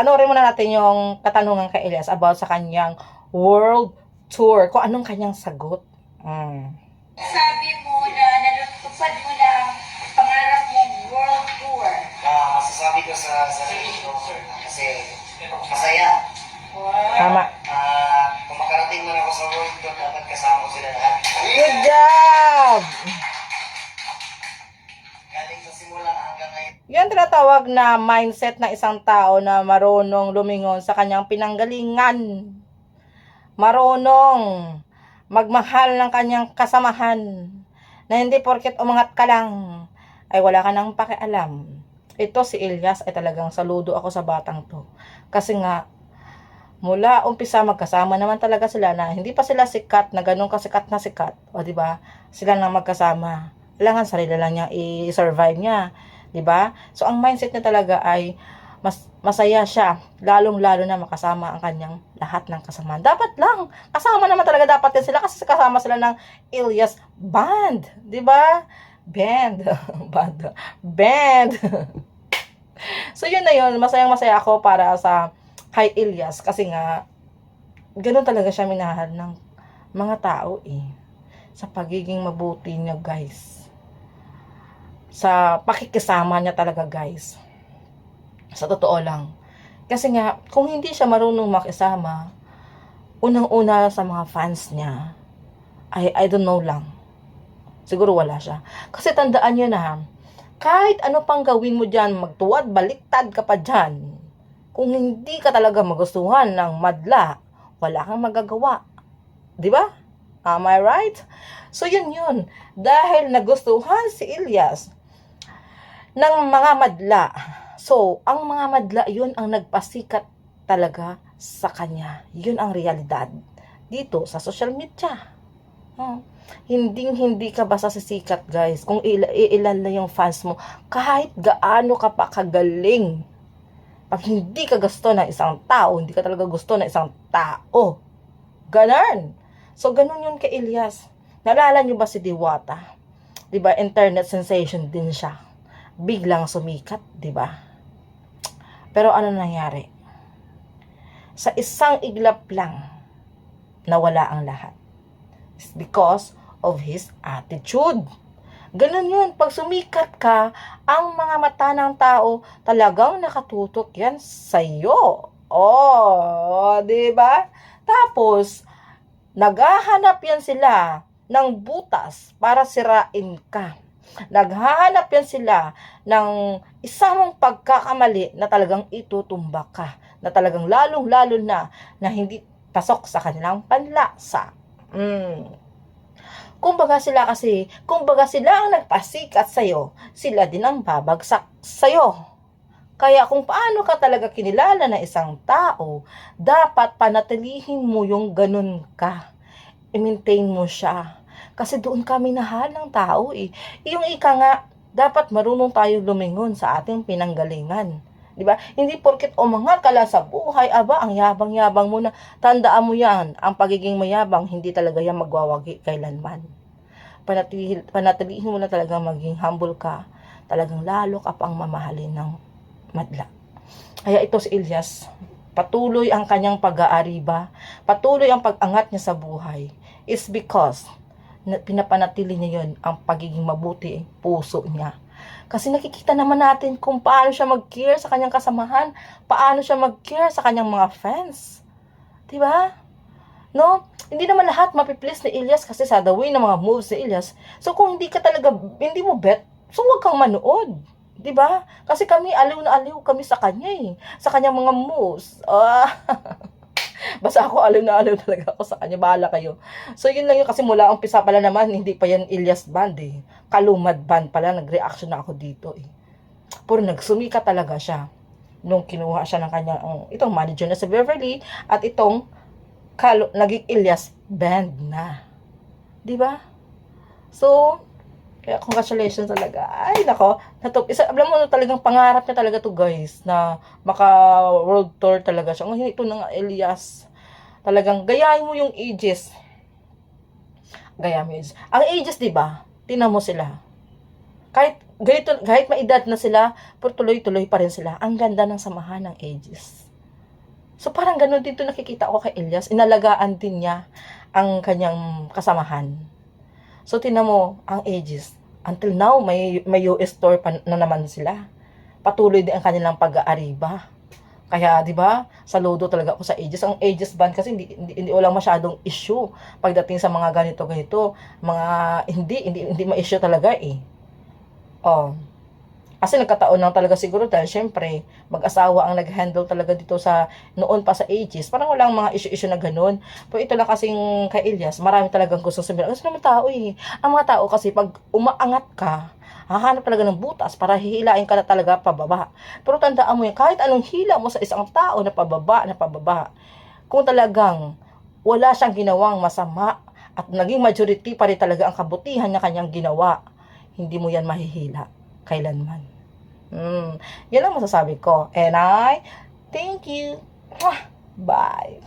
panoorin muna natin yung katanungan kay Elias about sa kanyang world tour. Kung anong kanyang sagot. Mm. Sabi mo na natutupad mo tinatawag na mindset ng isang tao na marunong lumingon sa kanyang pinanggalingan. Marunong magmahal ng kanyang kasamahan. Na hindi porket umangat ka lang ay wala ka nang pakialam. Ito si Elias ay talagang saludo ako sa batang to. Kasi nga, mula umpisa magkasama naman talaga sila na hindi pa sila sikat na ganun kasikat na sikat. O ba? Sila na magkasama. Kailangan sarili lang niya i-survive niya. 'Di ba? So ang mindset niya talaga ay mas masaya siya, lalong-lalo na makasama ang kanyang lahat ng kasama. Dapat lang, kasama naman talaga dapat din sila kasi kasama sila ng Ilyas Band, 'di ba? Band, band, band. so yun na yun, masayang masaya ako para sa kay Ilyas kasi nga ganun talaga siya minahal ng mga tao eh sa pagiging mabuti niya guys sa pakikisama niya talaga guys. Sa totoo lang. Kasi nga, kung hindi siya marunong makisama, unang-una sa mga fans niya, I, I don't know lang. Siguro wala siya. Kasi tandaan niyo na, kahit ano pang gawin mo dyan, magtuwad, baliktad ka pa dyan. Kung hindi ka talaga magustuhan ng madla, wala kang magagawa. Di ba? Am I right? So yun yun. Dahil nagustuhan si Ilyas ng mga madla. So, ang mga madla, yun ang nagpasikat talaga sa kanya. Yun ang realidad dito sa social media. Hmm. Hindi hindi ka basta sisikat, guys. Kung ila, iilan na yung fans mo, kahit gaano ka pa kagaling, pag hindi ka gusto ng isang tao, hindi ka talaga gusto ng isang tao. Ganon. So, ganun yun kay Elias. Nalala niyo ba si Diwata? 'Di ba internet sensation din siya. Biglang sumikat, 'di ba? Pero ano nangyari? Sa isang iglap lang, nawala ang lahat. It's because of his attitude. Ganun yun. Pag sumikat ka, ang mga mata ng tao talagang nakatutok yan sa'yo. Oh, di ba? Tapos, naghahanap yan sila ng butas para sirain ka. Naghahanap yan sila ng isang pagkakamali na talagang itutumba ka. Na talagang lalong-lalo na na hindi pasok sa kanilang panlasa. Mm. Kumbaga sila kasi, kumbaga sila ang nagpasikat sa'yo, sila din ang babagsak sa'yo. Kaya kung paano ka talaga kinilala na isang tao, dapat panatilihin mo yung ganun ka. I-maintain mo siya. Kasi doon kami nahal ng tao eh. Yung ika nga, dapat marunong tayo lumingon sa ating pinanggalingan. Di ba? Hindi porket umangat ka lang sa buhay, aba, ang yabang-yabang mo na. Tandaan mo yan, ang pagiging mayabang, hindi talaga yan magwawagi kailanman. Panatilihin, panatilihin mo na talaga maging humble ka. Talagang lalo ka pang mamahalin ng madla. Kaya ito si Ilyas, patuloy ang kanyang pag-aariba, patuloy ang pag-angat niya sa buhay, is because pinapanatili niya yun ang pagiging mabuti puso niya. Kasi nakikita naman natin kung paano siya mag-care sa kanyang kasamahan, paano siya mag-care sa kanyang mga fans. 'Di ba? No? Hindi naman lahat mapiplease ni Ilyas kasi sa the way ng mga moves ni Ilyas. So kung hindi ka talaga, hindi mo bet, so huwag kang manood. 'Di ba? Kasi kami aliw na aliw kami sa kanya eh. Sa kanyang mga moves. Ah. Basta ako aliw na aliw talaga ako sa kanya. Bahala kayo. So yun lang yun kasi mula umpisa pala naman hindi pa yan Ilyas Band eh. Kalumad Band pala nag-reaction na ako dito eh. Puro nagsumika talaga siya nung kinuha siya ng kanyang ang itong manager na si Beverly at itong kalo, naging Ilyas Band na. 'Di ba? So, kaya congratulations talaga. Ay, nako. Natup isa, alam mo, talagang pangarap niya talaga to guys, na maka world tour talaga siya. Ngayon, ito na nga, Elias. Talagang gayahin mo yung ages. Gaya mo. Ang ages, di ba? Tinan mo sila. Kahit, ganito, kahit maedad na sila, pero tuloy-tuloy pa rin sila. Ang ganda ng samahan ng ages. So parang ganun din to nakikita ko kay Elias. Inalagaan din niya ang kanyang kasamahan. So tinan mo, ang ages, until now, may, may US store pa na naman sila. Patuloy din ang kanilang pag-aariba. Kaya, di ba, saludo talaga ako sa ages. Ang ages ban kasi hindi, hindi, hindi walang masyadong issue pagdating sa mga ganito-ganito. Mga, hindi, hindi, hindi ma-issue talaga eh. Oh. Kasi nagkataon lang talaga siguro dahil syempre, mag-asawa ang nag-handle talaga dito sa noon pa sa ages. Parang walang mga issue-issue na ganun. Pero ito lang kasing kay Elias, marami talagang gusto sabihin. Kasi naman tao eh. Ang mga tao kasi pag umaangat ka, hahanap talaga ng butas para hihilain ka na talaga pababa. Pero tandaan mo yan, kahit anong hila mo sa isang tao na pababa, na pababa, kung talagang wala siyang ginawang masama at naging majority pa rin talaga ang kabutihan na kanyang ginawa, hindi mo yan mahihila kailanman. Mm, yan ang masasabi ko. And I thank you. Bye.